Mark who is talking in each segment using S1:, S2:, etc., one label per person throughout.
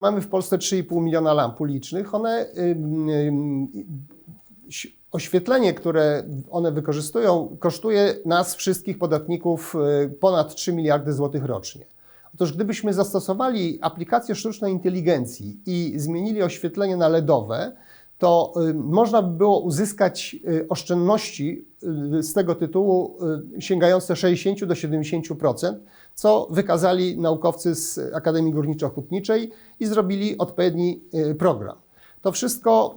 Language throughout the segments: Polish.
S1: Mamy w Polsce 3,5 miliona lamp ulicznych. One, oświetlenie, które one wykorzystują, kosztuje nas, wszystkich podatników, y, ponad 3 miliardy złotych rocznie. Otóż gdybyśmy zastosowali aplikację sztucznej inteligencji i zmienili oświetlenie na LEDowe, to y, można by było uzyskać y, oszczędności z tego tytułu sięgające 60 do 70%, co wykazali naukowcy z Akademii Górniczo-Hutniczej i zrobili odpowiedni y, program. To wszystko,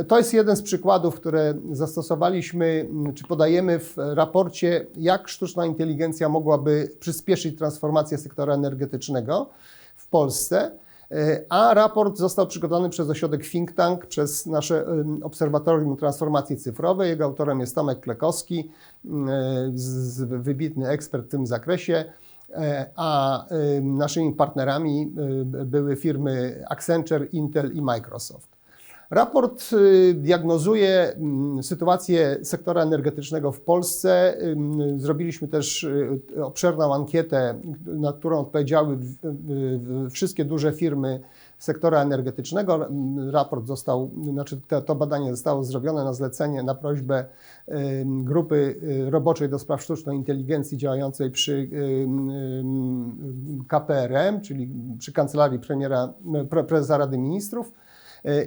S1: y, to jest jeden z przykładów, które zastosowaliśmy, y, czy podajemy w raporcie, jak sztuczna inteligencja mogłaby przyspieszyć transformację sektora energetycznego w Polsce. A raport został przygotowany przez ośrodek Think Tank, przez nasze Obserwatorium Transformacji Cyfrowej. Jego autorem jest Tomek Klekowski, wybitny ekspert w tym zakresie. E, A y, naszymi partnerami y, były firmy Accenture, Intel i Microsoft. Raport y, diagnozuje mm, sytuację sektora energetycznego w Polsce. Zrobiliśmy też y, obszerną ankietę, na którą odpowiedziały wszystkie duże firmy sektora energetycznego. Raport został, znaczy to, badanie zostało zrobione na zlecenie, na prośbę grupy y, roboczej do spraw sztucznej inteligencji działającej przy KPRM, czyli przy Kancelarii Premiera, Pre- Prezesa Rady Ministrów.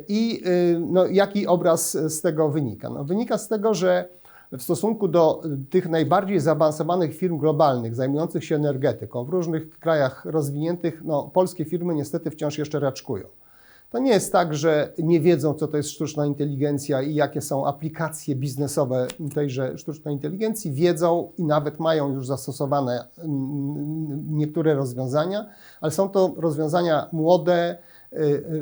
S1: I y, no, jaki obraz z tego wynika? No, wynika z tego, że w stosunku do tych najbardziej zaawansowanych firm globalnych zajmujących się energetyką w różnych krajach rozwiniętych, no, polskie firmy niestety wciąż jeszcze raczkują. To nie jest tak, że nie wiedzą, co to jest sztuczna inteligencja i jakie są aplikacje biznesowe tejże sztucznej inteligencji. Wiedzą i nawet mają już zastosowane mm, niektóre rozwiązania, ale są to rozwiązania młode,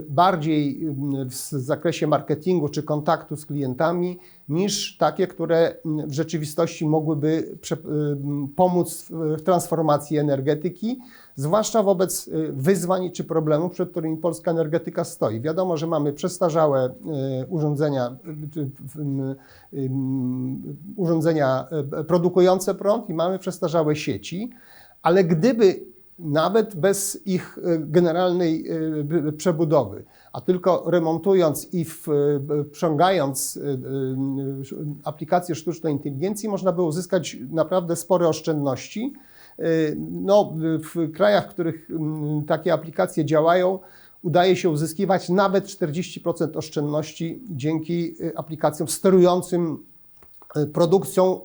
S1: bardziej mm, w zakresie marketingu czy kontaktu z klientami, niż takie, które mm, w rzeczywistości mogłyby y, mm, pomóc w- transformacji energetyki, zwłaszcza wobec y, wyzwań czy problemów, przed którymi polska energetyka stoi. Wiadomo, że mamy przestarzałe y, urządzenia, urządzenia produkujące prąd i mamy przestarzałe sieci, ale gdyby nawet bez ich y, generalnej b- przebudowy, a tylko remontując i wciągając y, aplikacje sztucznej inteligencji, można by uzyskać naprawdę spore oszczędności. No, w krajach, w których takie aplikacje działają, udaje się uzyskiwać nawet 40% oszczędności dzięki aplikacjom sterującym produkcją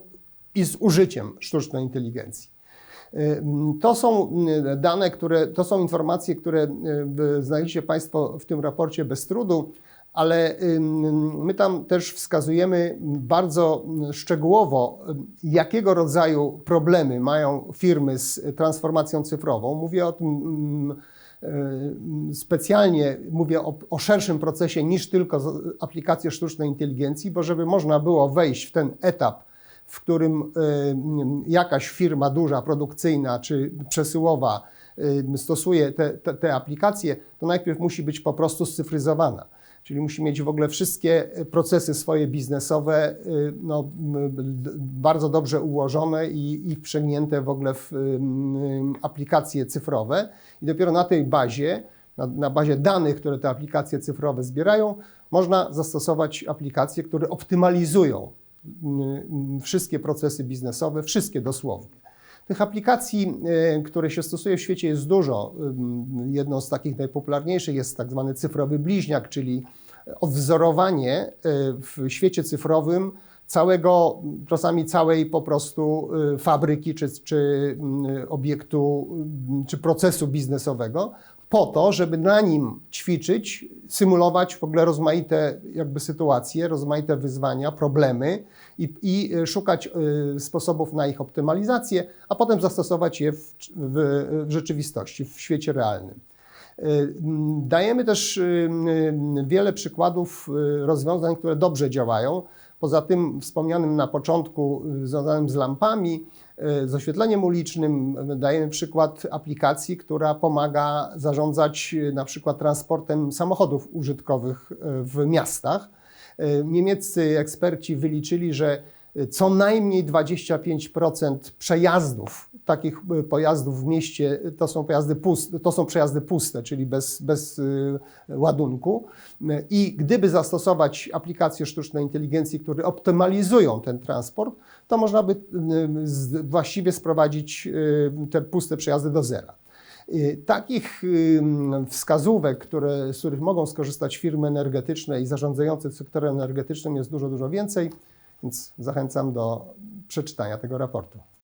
S1: i z użyciem sztucznej inteligencji. Y, To są y, dane, które, to są informacje, które y, znajdziecie Państwo w tym raporcie bez trudu, ale y, my tam też wskazujemy bardzo szczegółowo, y, jakiego rodzaju problemy mają firmy z transformacją cyfrową. Mówię o tym mm, specjalnie, mówię o, o szerszym procesie niż tylko aplikacje sztucznej inteligencji, bo żeby można było wejść w ten etap, w którym y, jakaś firma duża, produkcyjna czy przesyłowa y, stosuje te, te, te aplikacje, to najpierw musi być po prostu scyfryzowana. Czyli musi mieć w ogóle wszystkie procesy swoje biznesowe y, no, bardzo dobrze ułożone i, i wprzęgnięte w ogóle w aplikacje cyfrowe. I dopiero na tej bazie, na, na bazie danych, które te aplikacje cyfrowe zbierają, można zastosować aplikacje, które optymalizują wszystkie procesy biznesowe, wszystkie dosłownie. Tych aplikacji, e, które się stosuje w świecie jest dużo. Ym, Jedną z takich najpopularniejszych jest tak zwany cyfrowy bliźniak, czyli odwzorowanie e, w świecie cyfrowym całego, czasami całej po prostu e, fabryki czy, czy mm, obiektu, mm, czy procesu biznesowego, po to, żeby na nim ćwiczyć, symulować w ogóle rozmaite jakby sytuacje, rozmaite wyzwania, problemy i, i szukać sposobów na ich optymalizację, a potem zastosować je w, w, w rzeczywistości, w świecie realnym. Y, Dajemy też y, y, wiele przykładów y, rozwiązań, które dobrze działają. Poza tym wspomnianym na początku, y, związanym z lampami, y, z oświetleniem ulicznym, y, dajemy przykład aplikacji, która pomaga zarządzać na przykład transportem samochodów użytkowych w miastach. Niemieccy eksperci wyliczyli, że co najmniej 25% przejazdów takich y, pojazdów w mieście to są pojazdy puste, to są przejazdy puste, czyli bez, bez y, ładunku. Y, I gdyby zastosować aplikacje sztucznej inteligencji, które optymalizują ten transport, to można by y, właściwie sprowadzić y, te puste przejazdy do zera. Takich wskazówek, które, z których mogą skorzystać firmy energetyczne i zarządzające sektorem energetycznym jest dużo, dużo więcej, więc zachęcam do przeczytania tego raportu.